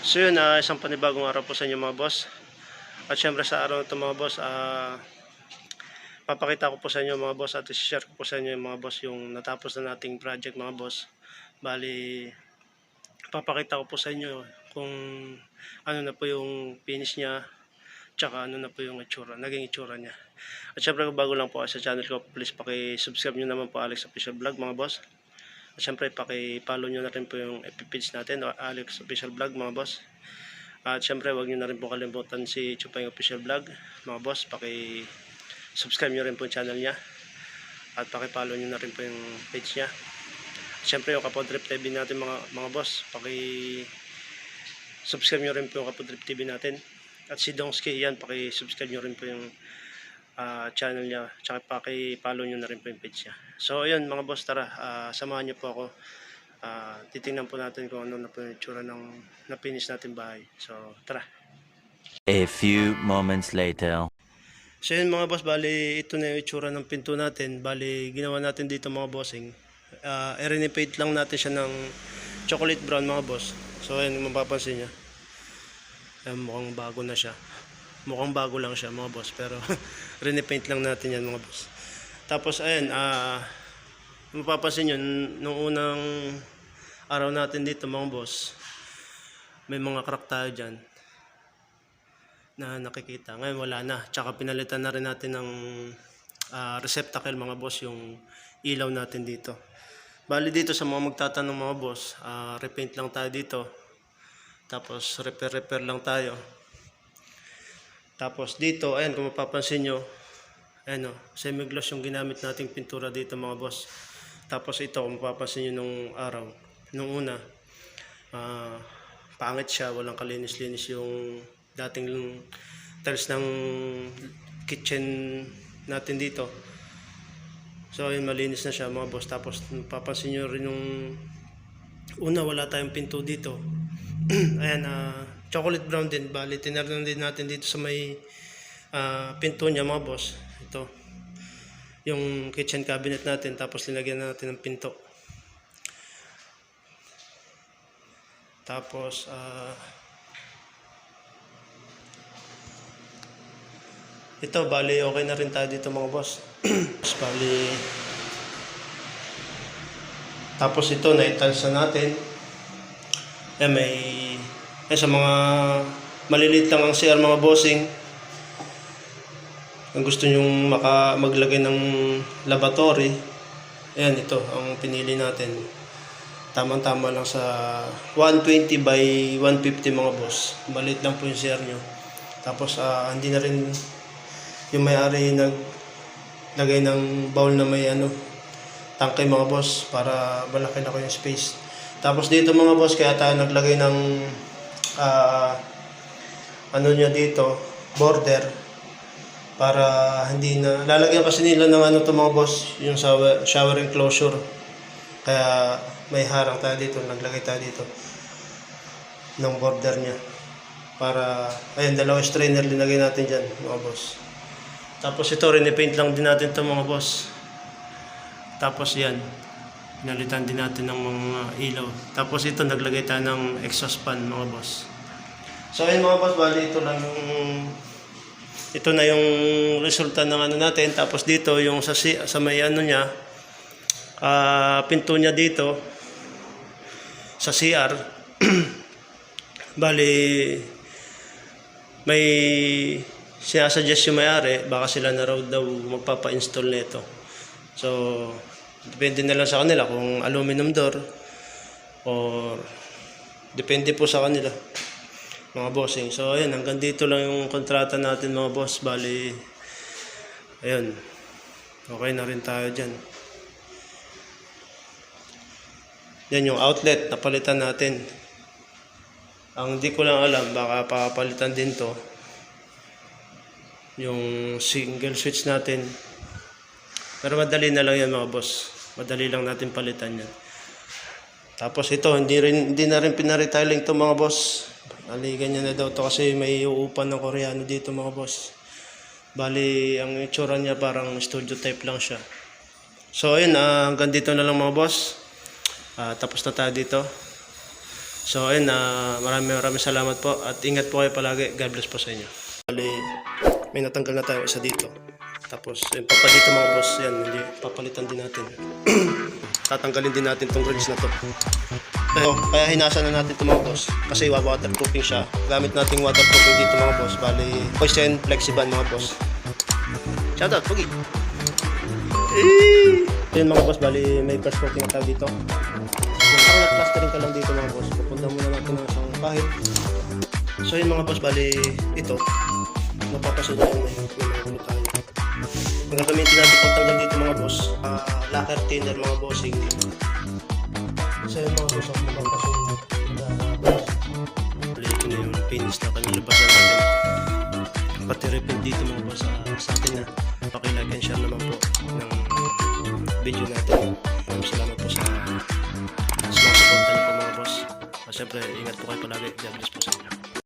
So yun, ah, isang panibagong araw po sa inyo mga boss. At syempre sa araw ito mga boss, ah, papakita ko po sa inyo mga boss at share ko po sa inyo mga boss yung natapos na nating project mga boss. Bali, papakita ko po sa inyo kung ano na po yung finish niya tsaka ano na po yung itsura, naging itsura niya. At syempre bago lang po sa channel ko, please paki-subscribe nyo naman po Alex Official Vlog mga boss. At syempre paki-follow nyo na rin po yung FB page natin, Alex Official Vlog mga boss. At syempre wag nyo na rin po kalimutan si Chupang Official Vlog mga boss, paki-subscribe nyo rin po yung channel niya. At paki-follow nyo na rin po yung page niya. At syempre yung Kapodrip TV natin mga, mga boss, paki subscribe nyo rin po yung Kapodrip TV natin. At si Dongski yan, paki-subscribe nyo rin po yung ah, channel niya. Tsaka paki-follow nyo na rin po yung page niya. So ayun mga boss, tara, ah, samahan nyo po ako. Ah, titingnan po natin kung ano na po yung ng na-finish natin bahay. So tara. A few moments later. So yun mga boss, bali ito na yung itsura ng pinto natin. Bali ginawa natin dito mga bossing. Uh, i-renovate lang natin siya ng chocolate brown mga boss. So ayun, mapapansin nyo. Ayan, mukhang bago na siya. Mukhang bago lang siya mga boss. Pero repaint lang natin yan mga boss. Tapos ayun, ah mapapansin nyo, nung unang araw natin dito mga boss, may mga crack tayo dyan na nakikita. Ngayon wala na. Tsaka pinalitan na rin natin ng ah, receptacle mga boss yung ilaw natin dito. Bali dito sa mga magtatanong mga boss, ah, repaint lang tayo dito. Tapos repair-repair lang tayo. Tapos dito, ayan kung mapapansin nyo, ayan o, semi-gloss yung ginamit nating pintura dito mga boss. Tapos ito, kung mapapansin nyo nung araw, nung una, ah, pangit siya, walang kalinis-linis yung dating tiles ng kitchen natin dito. So ayun, malinis na siya mga boss. Tapos papansin nyo rin yung una wala tayong pinto dito. Ayan, ah, chocolate brown din. Bali, tinarnan din natin dito sa may ah, pinto niya mga boss. Ito. Yung kitchen cabinet natin. Tapos linagyan natin ng pinto. Tapos, ah, ito, bali, okay na rin tayo dito mga boss. Tapos, bali, tapos ito, na-tiles na natin. Eh, may, eh, sa mga maliliit lang ang CR mga bossing, kung gusto nyong maka, maglagay ng laboratory, ayan, ito, ang pinili natin. Tamang-tama lang sa 120 by 150 mga boss. Maliit lang po yung CR nyo. Tapos, ah, hindi na rin yung may-ari naglagay ng bowl na may ano, tangkay mga boss para malaki na ko yung space. Tapos dito mga boss, kaya tayo naglagay ng ah, ano niya dito, border para hindi na lalagyan kasi nila ng ano to mga boss, yung shower, shower enclosure. Kaya may harang tayo dito, naglagay tayo dito ng border niya. Para, ayun, dalawang strainer linagay natin dyan, mga boss. Tapos ito, rinipaint lang din natin to mga boss. Tapos yan, pinalitan din natin ng mga ilaw. Tapos ito, naglagay tayo ng exhaust fan mga boss. So ayun mga boss, bali ito lang yung ito na yung resulta ng ano natin. Tapos dito, yung sa, sa may ano niya, ah, pinto niya dito, sa CR, bali, may sinasuggest yung may-ari, baka sila na raw daw magpapa-install nito. So, depende na lang sa kanila kung aluminum door or depende po sa kanila mga bossing. So, ayun, hanggang dito lang yung kontrata natin mga boss. Bali, ayun, okay na rin tayo dyan. Yan yung outlet, napalitan natin. Ang di ko lang alam, baka papalitan din to. Yung single switch natin. Pero madali na lang yan mga boss. Madali lang natin palitan yan. Tapos ito, hindi, rin, hindi na rin pinaretiling to mga boss. Bali, ganyan na daw to kasi may uupan ng koreano dito mga boss. Bali, ang itsura niya parang studio type lang siya. So ayun, ah, hanggang dito na lang mga boss. Ah, tapos na tayo dito. So ayun, na maraming maraming salamat po at ingat po kayo palagi. God bless po sa inyo. Bali, may natanggal na tayo isa dito. Tapos, yung papa dito mga boss, yan, hindi, papalitan din natin. Tatanggalin din natin tong grills na to. Pero, kaya hinasa na natin ito mga boss. Kasi wa- waterproofing siya. Gamit nating waterproofing dito mga boss. Bali, poison flexible mga boss. Shoutout, Pugi! Eh! Yun mga boss, bali may first coating na tayo dito. Yung parang nag-plastering ka lang dito mga boss. Pupunta muna natin ng isang kahit. So yun mga boss, bali ito. Mapapasunod yung may, may mga. Ang gagamitin natin pagtanggal dito mga boss, ah, lacquer thinner mga bossing. So yun mga boss, ang mapapasunod. Bali ito na yung finish na kanilabasan natin. Pati repeat dito mga boss sa, sa atin na pakilike and share naman po ng video natin. Maraming salamat po sa mga niyo po mga boss. At syempre, ingat po kayo palagi. God po sa inyo.